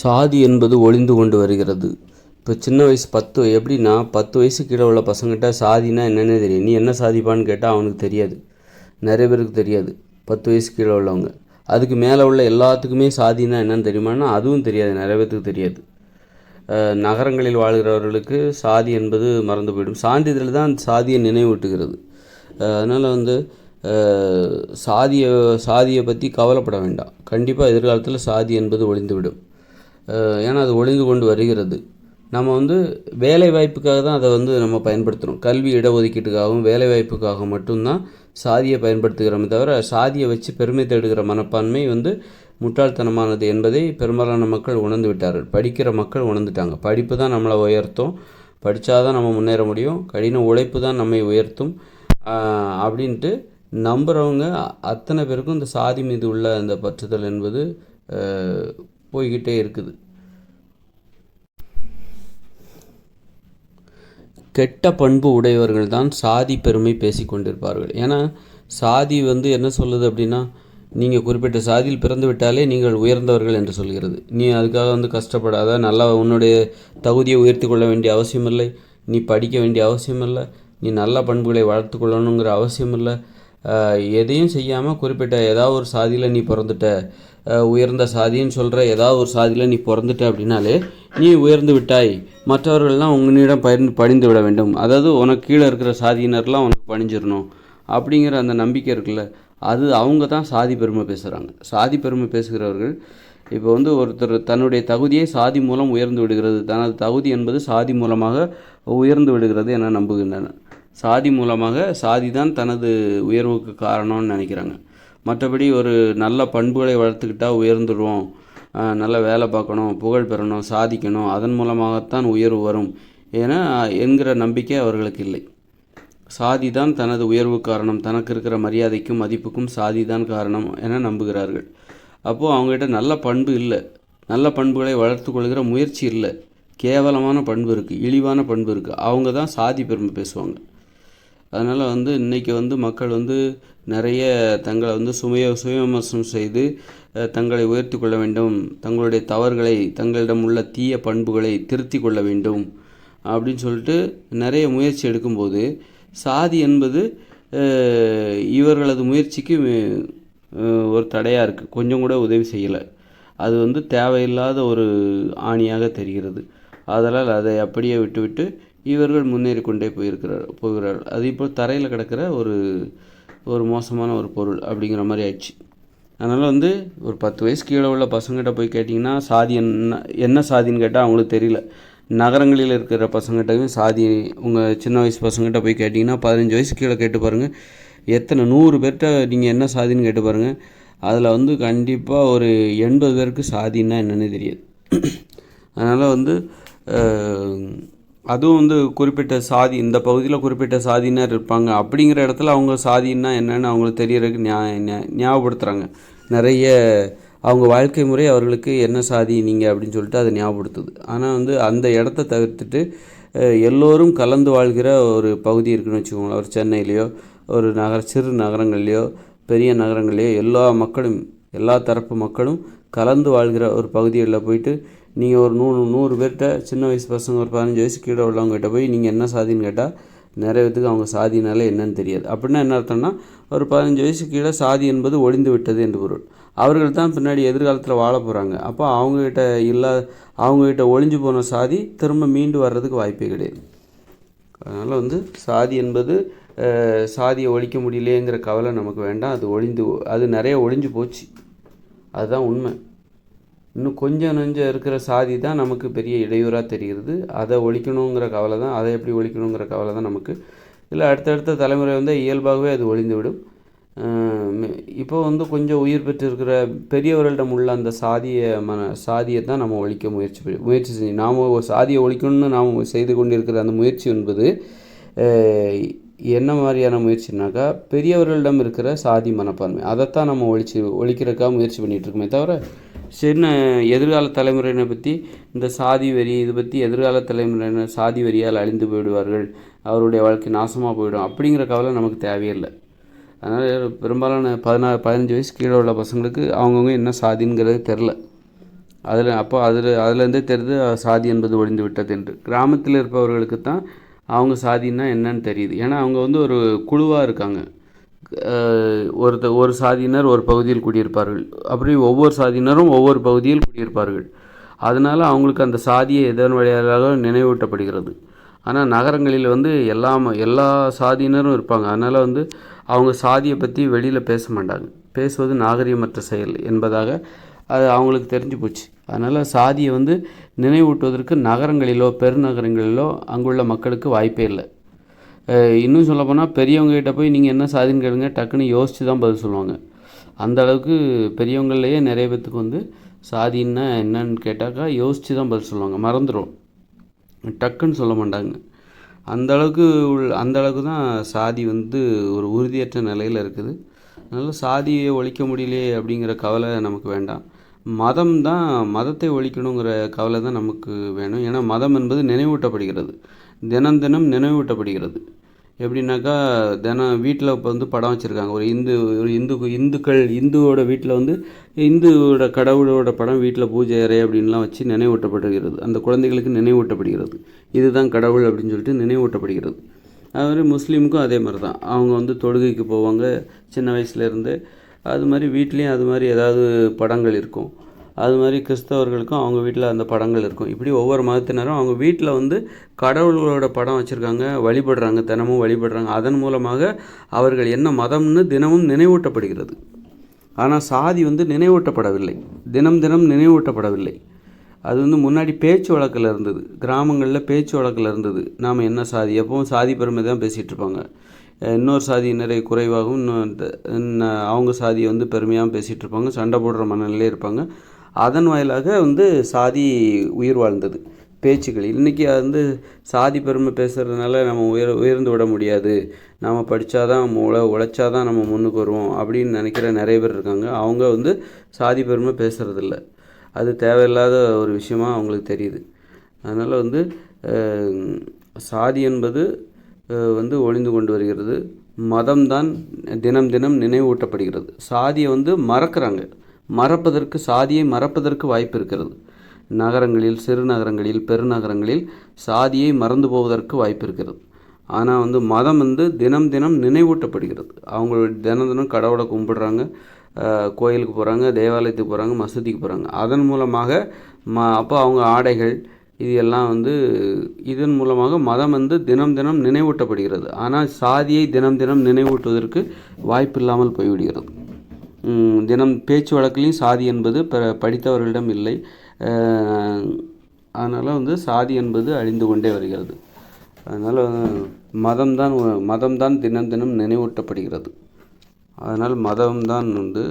சாதி என்பது ஒளிந்து கொண்டு வருகிறது. இப்போ சின்ன வயசு பத்து எப்படின்னா பத்து வயசு கீழே உள்ள பசங்கிட்ட சாதினா என்னன்னே தெரியும் நீ என்ன சாதிப்பான்னு கேட்டால் அவனுக்கு தெரியாது. நிறைய பேருக்கு தெரியாது. பத்து வயசு கீழே உள்ளவங்க. அதுக்கு மேலே உள்ள எல்லாத்துக்குமே சாதினா என்னென்னு தெரியுமான்னா அதுவும் தெரியாது. நிறைய பேருக்கு தெரியாது. நகரங்களில் வாழ்கிறவர்களுக்கு சாதி என்பது மறந்து போயிடும். சான்றிதழ் தான் சாதியை நினைவூட்டுகிறது. அதனால் வந்து சாதியை சாதியை பற்றி கவலைப்பட வேண்டாம். கண்டிப்பாக எதிர்காலத்தில் சாதி என்பது ஒழிந்துவிடும் ஏன்னா அது ஒழிந்து கொண்டு வருகிறது. நம்ம வந்து வேலை வாய்ப்புக்காக தான் அதை வந்து நம்ம பயன்படுத்துகிறோம் கல்வி இடஒதுக்கீட்டுக்காகவும் வேலை வாய்ப்புக்காக மட்டும்தான் சாதியை பயன்படுத்துகிறோமே தவிர சாதியை வச்சு பெருமை தேடுகிற மனப்பான்மை வந்து முட்டாள்தனமானது என்பதை பெரும்பாலான மக்கள் உணர்ந்து விட்டார்கள். படிக்கிற மக்கள் உணர்ந்துட்டாங்க. படிப்பு தான் நம்மளை உயர்த்தும். படித்தா தான் நம்ம முன்னேற முடியும். கடின உழைப்பு தான் நம்மை உயர்த்தும். அப்படின்ட்டு நம்புகிறவங்க அத்தனை பேருக்கும் இந்த சாதி மீது உள்ள அந்த பற்றுதல் என்பது போய்கிட்டே இருக்குது. கெட்ட பண்பு உடையவர்கள் தான் சாதி பெருமை பேசிக்கொண்டிருப்பார்கள் ஏன்னா சாதி வந்து என்ன சொல்லுது அப்படின்னா நீங்கள் குறிப்பிட்ட சாதியில் பிறந்து விட்டாலே நீங்கள் உயர்ந்தவர்கள் என்று சொல்கிறது. நீ அதுக்காக வந்து கஷ்டப்படாத நல்லா உன்னுடைய தகுதியை உயர்த்தி கொள்ள வேண்டிய அவசியமில்லை. நீ படிக்க வேண்டிய அவசியமில்லை. நீ நல்ல பண்புகளை வளர்த்து கொள்ளணுங்கிற அவசியமில்லை. எதையும் செய்யாமல் குறிப்பிட்ட ஏதாவது ஒரு சாதியில் நீ பிறந்துட்ட. உயர்ந்த சாதின்னு சொல்கிற ஏதாவது ஒரு சாதியில் நீ பிறந்துட்ட அப்படின்னாலே நீ உயர்ந்து விட்டாய். மற்றவர்கள்லாம் உன்னிடம் பயிர்ந்து பணிந்து விட வேண்டும். அதாவது உனக்கு கீழே இருக்கிற சாதியினர்லாம் உனக்கு பணிஞ்சிடணும் அப்படிங்கிற அந்த நம்பிக்கை இருக்குல்ல அது அவங்க தான் சாதி பெருமை பேசுகிறாங்க சாதி பெருமை பேசுகிறவர்கள் இப்போ வந்து ஒருத்தர் தன்னுடைய தகுதியை சாதி மூலம் உயர்ந்து விடுகிறது. தனது தகுதி என்பது சாதி மூலமாக உயர்ந்து விடுகிறது என நம்புகின்றனர். சாதி மூலமாக சாதி தான் தனது உயர்வுக்கு காரணம்னு நினைக்கிறாங்க. மற்றபடி ஒரு நல்ல பண்புகளை வளர்த்துக்கிட்டா உயர்ந்துடுவோம் நல்ல வேலை பார்க்கணும் புகழ் பெறணும் சாதிக்கணும். அதன் மூலமாகத்தான் உயர்வு வரும் என என்கிற நம்பிக்கை அவர்களுக்கு இல்லை. சாதி தான் தனது உயர்வு காரணம். தனக்கு இருக்கிற மரியாதைக்கும் மதிப்புக்கும் சாதி தான் காரணம் என நம்புகிறார்கள். அப்போது அவங்ககிட்ட நல்ல பண்பு இல்லை. நல்ல பண்புகளை வளர்த்து கொள்கிற முயற்சி இல்லை. கேவலமான பண்பு இருக்குது இழிவான பண்பு இருக்குது அவங்க தான் சாதி பெருமை பேசுவாங்க. அதனால் வந்து இன்றைக்கி வந்து மக்கள் வந்து நிறைய தங்களை வந்து சுய சுயவிமர்சனம் செய்து தங்களை உயர்த்தி கொள்ள வேண்டும் தங்களுடைய தவறுகளை தங்களிடம் உள்ள தீய பண்புகளை திருத்தி கொள்ள வேண்டும் அப்படின்னு சொல்லிட்டு நிறைய முயற்சி எடுக்கும்போது சாதி என்பது இவர்களது முயற்சிக்கு ஒரு தடையாக இருக்குது கொஞ்சம் கூட உதவி செய்யலை. அது வந்து தேவையில்லாத ஒரு ஆணியாக தெரிகிறது. ஆதலால் அதை அப்படியே விட்டுவிட்டு இவர்கள் முன்னேறி கொண்டே போயிருக்கிறார் போகிறார்கள். அது இப்போ தரையில் கிடக்கிற ஒரு ஒரு மோசமான ஒரு பொருள் அப்படிங்கிற மாதிரி ஆயிடுச்சு. அதனால் வந்து ஒரு பத்து வயசு கீழே உள்ள பசங்கிட்ட போய் கேட்டிங்கன்னா சாதி என்ன என்ன சாதின்னு கேட்டால் அவங்களுக்கு தெரியல. நகரங்களில் இருக்கிற பசங்கிட்டையும் சாதி உங்கள் சின்ன வயசு பசங்கிட்ட போய் கேட்டிங்கன்னா பதினஞ்சு வயசு கீழே கேட்டு பாருங்கள் எத்தனை நூறு பேர்கிட்ட நீங்கள் என்ன சாதின்னு கேட்டு பாருங்கள் அதில் வந்து கண்டிப்பாக ஒரு எண்பது பேருக்கு சாதின்னா என்னென்னு தெரியாது. அதனால் வந்து அதுவும் வந்து குறிப்பிட்ட சாதி இந்த பகுதியில் குறிப்பிட்ட சாதியினர் இருப்பாங்க. அப்படிங்கிற இடத்துல அவங்க சாதின்னா என்னென்னு அவங்களுக்கு தெரியறதுக்கு ஞா ஞாபகப்படுத்துகிறாங்க நிறைய அவங்க வாழ்க்கை முறை அவர்களுக்கு என்ன சாதி நீங்கள் அப்படின்னு சொல்லிட்டு அதை ஞாபகப்படுத்துது. ஆனால் வந்து அந்த இடத்த தவிர்த்துட்டு எல்லோரும் கலந்து வாழ்கிற ஒரு பகுதி இருக்குன்னு வச்சுக்கோங்களேன். ஒரு சென்னையிலையோ ஒரு நகர சிறு நகரங்கள்லையோ பெரிய நகரங்கள்லையோ எல்லா மக்களும் எல்லா தரப்பு மக்களும் கலந்து வாழ்கிற ஒரு பகுதிகளில் போயிட்டு நீங்கள் ஒரு நூறு நூறு பேர்கிட்ட சின்ன வயசு பசங்க ஒரு பதினஞ்சு வயசு கீழே உள்ளவங்ககிட்ட போய் நீங்கள் என்ன சாதின்னு கேட்டால் நிறைய பேத்துக்கு அவங்க சாதினால என்னன்னு தெரியாது. அப்படின்னா என்ன அர்த்தம்னா ஒரு பதினஞ்சு வயசு கீழே சாதி என்பது ஒளிந்து விட்டது என்று பொருள். அவர்கள் தான் பின்னாடி எதிர்காலத்தில் வாழ போகிறாங்க அப்போ அவங்கக்கிட்ட இல்லாத அவங்கக்கிட்ட ஒளிஞ்சு போன சாதி திரும்ப மீண்டு வர்றதுக்கு வாய்ப்பே கிடையாது. அதனால் வந்து சாதி என்பது சாதியை ஒழிக்க முடியலையேங்கிற கவலை நமக்கு வேண்டாம். அது ஒழிந்து அது நிறைய ஒழிஞ்சு போச்சு. அதுதான் உண்மை. இன்னும் கொஞ்சம் நஞ்சம் இருக்கிற சாதி தான் நமக்கு பெரிய இடையூறாக தெரிகிறது. அதை ஒழிக்கணுங்கிற கவலை தான் அதை எப்படி ஒழிக்கணுங்கிற கவலை தான் நமக்கு. இல்லை அடுத்தடுத்த தலைமுறை வந்து இயல்பாகவே அது ஒழிந்துவிடும். இப்போ வந்து கொஞ்சம் உயிர் பெற்றிருக்கிற பெரியவர்களிடம் உள்ள அந்த சாதிய மன சாதியை தான் நம்ம ஒழிக்க முயற்சி முயற்சி செஞ்சு நாம் சாதியை ஒழிக்கணும்னு நாம் செய்து கொண்டிருக்கிற அந்த முயற்சி என்பது என்ன மாதிரியான முயற்சினாக்கா பெரியவர்களிடம் இருக்கிற சாதி மனப்பான்மை. அதைத்தான் நம்ம ஒழிச்சு ஒழிக்கிறக்கா முயற்சி பண்ணிகிட்ருக்கோமே தவிர சின்ன எதிர்கால தலைமுறையினை பற்றி இந்த சாதி வரி இதை பற்றி எதிர்கால தலைமுறையினர் சாதி வரியால் அழிந்து போயிடுவார்கள். அவருடைய வாழ்க்கை நாசமாக போயிடும் அப்படிங்கிற கவலை நமக்கு தேவையில்லை அதனால் பெரும்பாலான பதினாறு பதினஞ்சு வயசு கீழே உள்ள பசங்களுக்கு அவங்கவுங்க என்ன சாதிங்கிறது தெரில அதில் அப்போ அதில் அதுலேருந்தே தெரியுது சாதி என்பது ஒழிந்து விட்டது என்று. கிராமத்தில் இருப்பவர்களுக்கு தான் அவங்க சாதின்னா என்னன்னு தெரியுது. ஏன்னா அவங்க வந்து ஒரு குழுவாக இருக்காங்க. ஒருத்த ஒரு சாதியினர் ஒரு பகுதியில் குடியிருப்பார்கள். அப்படி ஒவ்வொரு சாதியினரும் ஒவ்வொரு பகுதியில் குடியிருப்பார்கள். அதனால் அவங்களுக்கு அந்த சாதியை எதன் வழியாக நினைவூட்டப்படுகிறது. ஆனால் நகரங்களில் வந்து எல்லா ம- எல்லா சாதியினரும் இருப்பாங்க. அதனால் வந்து அவங்க சாதியை பற்றி வெளியில் பேச மாட்டாங்க. பேசுவது நாகரிகமற்ற செயல் என்பதாக அது அவங்களுக்கு தெரிஞ்சு போச்சு. அதனால் சாதியை வந்து நினைவூட்டுவதற்கு நகரங்களிலோ பெருநகரங்களிலோ அங்குள்ள மக்களுக்கு வாய்ப்பே இல்லை. இன்னும் சொல்லப்போனால் பெரியவங்ககிட்ட போய் நீங்கள் என்ன சாதின்னு கேளுங்க டக்குன்னு யோசித்து தான் பதில் சொல்லுவாங்க. அந்த அளவுக்கு பெரியவங்கள்லேயே நிறைய பேத்துக்கு வந்து சாதின்னா என்னன்னு கேட்டாக்கா யோசித்து தான் பதில் சொல்லுவாங்க. மறந்துடும் டக்குன்னு சொல்ல மாட்டாங்க. அந்த அளவுக்கு உள் அந்த அளவுக்கு தான் சாதி வந்து ஒரு உறுதியற்ற நிலையில் இருக்குது. அதனால் சாதியை ஒழிக்க முடியலையே அப்படிங்கிற கவலை நமக்கு வேண்டாம். மதம் தான் மதத்தை ஒழிக்கணுங்கிற கவலை தான் நமக்கு வேணும். ஏன்னா மதம் என்பது நினைவூட்டப்படுகிறது. தினம் தினம் நினைவூட்டப்படுகிறது. எப்படின்னாக்கா தினம் வீட்டில் இப்போ வந்து படம் வச்சுருக்காங்க. ஒரு இந்து ஒரு இந்து இந்துக்கள் இந்துவோட வீட்டில் வந்து இந்துவோட கடவுளோட படம் வீட்டில் பூஜை அறை அப்படின்லாம் வச்சு நினைவூட்டப்படுகிறது. அந்த குழந்தைகளுக்கு நினைவூட்டப்படுகிறது. இதுதான் கடவுள் அப்படின்னு சொல்லிட்டு நினைவூட்டப்படுகிறது. அது மாதிரி முஸ்லீமுக்கும் அதே மாதிரி தான் அவங்க வந்து தொழுகைக்கு போவாங்க. சின்ன வயசுலேருந்து அது மாதிரி வீட்லேயும் அது மாதிரி ஏதாவது படங்கள் இருக்கும். அது மாதிரி கிறிஸ்தவர்களுக்கும் அவங்க வீட்டில் அந்த படங்கள் இருக்கும். இப்படி ஒவ்வொரு மதத்தினரும் அவங்க வீட்டில் வந்து கடவுள்களோட படம் வச்சுருக்காங்க வழிபடுறாங்க தினமும் வழிபடுறாங்க. அதன் மூலமாக அவர்கள் என்ன மதம்னு தினமும் நினைவூட்டப்படுகிறது. ஆனால் சாதி வந்து நினைவூட்டப்படவில்லை. தினம் தினம் நினைவூட்டப்படவில்லை. அது வந்து முன்னாடி பேச்சு வழக்கில் இருந்தது. கிராமங்களில் பேச்சு வழக்கில் இருந்தது. நாம் என்ன சாதி? எப்பவும் சாதி பெருமை தான் பேசிகிட்டு இருப்பாங்க. இன்னொரு சாதியினரை குறைவாகவும் இன்னொரு- அவங்க சாதியை வந்து பெருமையாகவும் பேசிகிட்டு இருப்பாங்க. சண்டை போடுற மனநிலையே இருப்பாங்க. அதன் வாயிலாக வந்து சாதி உயிர் வாழ்ந்தது. பேச்சுக்கள் இன்றைக்கி வந்து சாதி பெருமை பேசுகிறதுனால நம்ம உயர் உயர்ந்து விட முடியாது. நம்ம படித்தாதான் நம்ம உழ உழைச்சாதான் நம்ம முன்னுக்கு வருவோம் அப்படின்னு நினைக்கிற நிறைய பேர் இருக்காங்க. அவங்க வந்து சாதி பெருமை பேசுகிறதில்ல அது தேவையில்லாத ஒரு விஷயமாக அவங்களுக்கு தெரியுது. அதனால் வந்து சாதி என்பது வந்து ஒளிந்து கொண்டு வருகிறது. மதம்தான் தினம் தினம் நினைவூட்டப்படுகிறது. சாதியை வந்து மறக்கிறாங்க. மறப்பதற்கு சாதியை மறப்பதற்கு வாய்ப்பு இருக்கிறது. நகரங்களில் சிறு நகரங்களில் பெருநகரங்களில் சாதியை மறந்து போவதற்கு வாய்ப்பு இருக்கிறது. ஆனால் வந்து மதம் வந்து தினம் தினம் நினைவூட்டப்படுகிறது. அவங்க தினம் தினம் கடவுளை கும்பிடுறாங்க கோயிலுக்கு போகிறாங்க தேவாலயத்துக்கு போகிறாங்க மசூதிக்கு போகிறாங்க அதன் மூலமாக ம அப்போ அவங்க ஆடைகள் இது எல்லாம் வந்து இதன் மூலமாக மதம் வந்து தினம் தினம் நினைவூட்டப்படுகிறது. ஆனால் சாதியை தினம் தினம் நினைவூட்டுவதற்கு வாய்ப்பு இல்லாமல் போய்விடுகிறது. தினம் பேச்சு வழக்குலேயும் சாதி என்பது ப படித்தவர்களிடம் இல்லை. அதனால் வந்து சாதி என்பது அழிந்து கொண்டே வருகிறது. அதனால் மதம்தான் மதம்தான் தினம் தினம் நினைவூட்டப்படுகிறது. அதனால் மதம்தான் வந்து